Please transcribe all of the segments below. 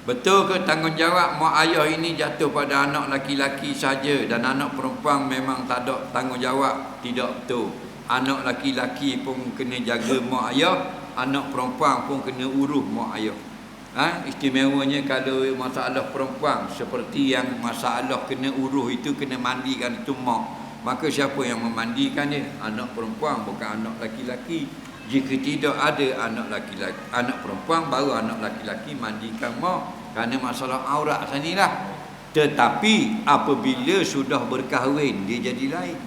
Betul ke tanggungjawab mak ayah ini jatuh pada anak laki-laki saja dan anak perempuan memang tak ada tanggungjawab? Tidak betul. Anak laki-laki pun kena jaga mak ayah, anak perempuan pun kena urus mak ayah. Ha? Istimewanya kalau masalah perempuan seperti yang masalah kena urus itu kena mandikan itu mak. Maka siapa yang memandikan dia? Anak perempuan bukan anak laki-laki. Jika tidak ada anak laki-laki, anak perempuan baru anak laki-laki mandikan mak kerana masalah aurat sanilah. Tetapi apabila sudah berkahwin dia jadi lain.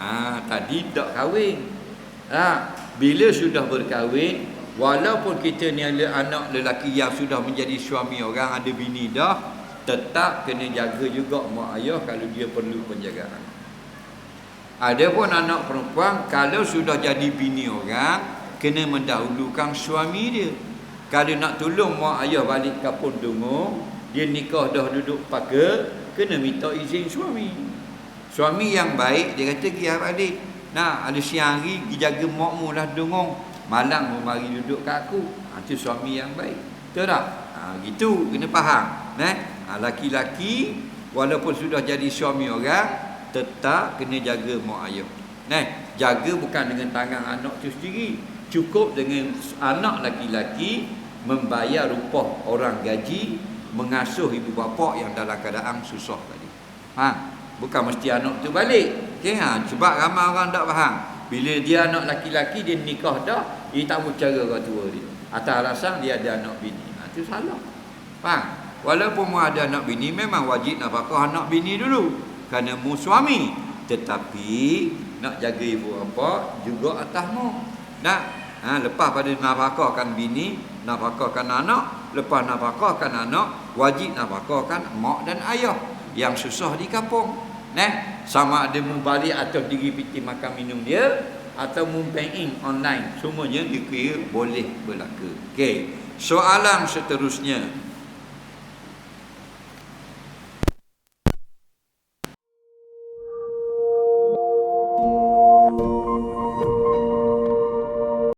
Ha, tadi tak kahwin. Ha, bila sudah berkahwin walaupun kita ni ada anak lelaki yang sudah menjadi suami orang ada bini dah tetap kena jaga juga mak ayah kalau dia perlu penjagaan. Ada pun anak perempuan kalau sudah jadi bini orang kena mendahulukan suami dia. Kalau nak tolong mak ayah balik kampung dungu, dia nikah dah duduk pakai, kena minta izin suami. Suami yang baik dia kata pergi balik. Nah, ada siang hari pergi jaga makmu lah dungu. Malam mau mari duduk kat aku. Ha, itu suami yang baik. Betul tak? Ha, gitu kena faham. Eh? Ha, laki-laki walaupun sudah jadi suami orang tetap kena jaga mak ayah. Nah, jaga bukan dengan tangan anak tu sendiri. Cukup dengan anak laki-laki membayar upah orang gaji mengasuh ibu bapa yang dalam keadaan susah tadi. Ha, bukan mesti anak tu balik. Okey ha, sebab ramai orang tak faham. Bila dia anak laki-laki dia nikah dah, dia tak mau cara orang tua dia. Atas alasan dia ada anak bini. Ha, itu salah. Faham? Walaupun ada anak bini memang wajib nafkah anak bini dulu kerana mu suami. Tetapi nak jaga ibu bapa juga atasmu. Nak ha, lepas pada nafkahkan bini nafkahkan anak lepas nafkahkan anak wajib nafkahkan mak dan ayah yang susah di kampung. Nah sama ada mu balik atau diri piti makan minum dia atau mu in online. Semuanya dikira boleh berlaku. Okey. Soalan seterusnya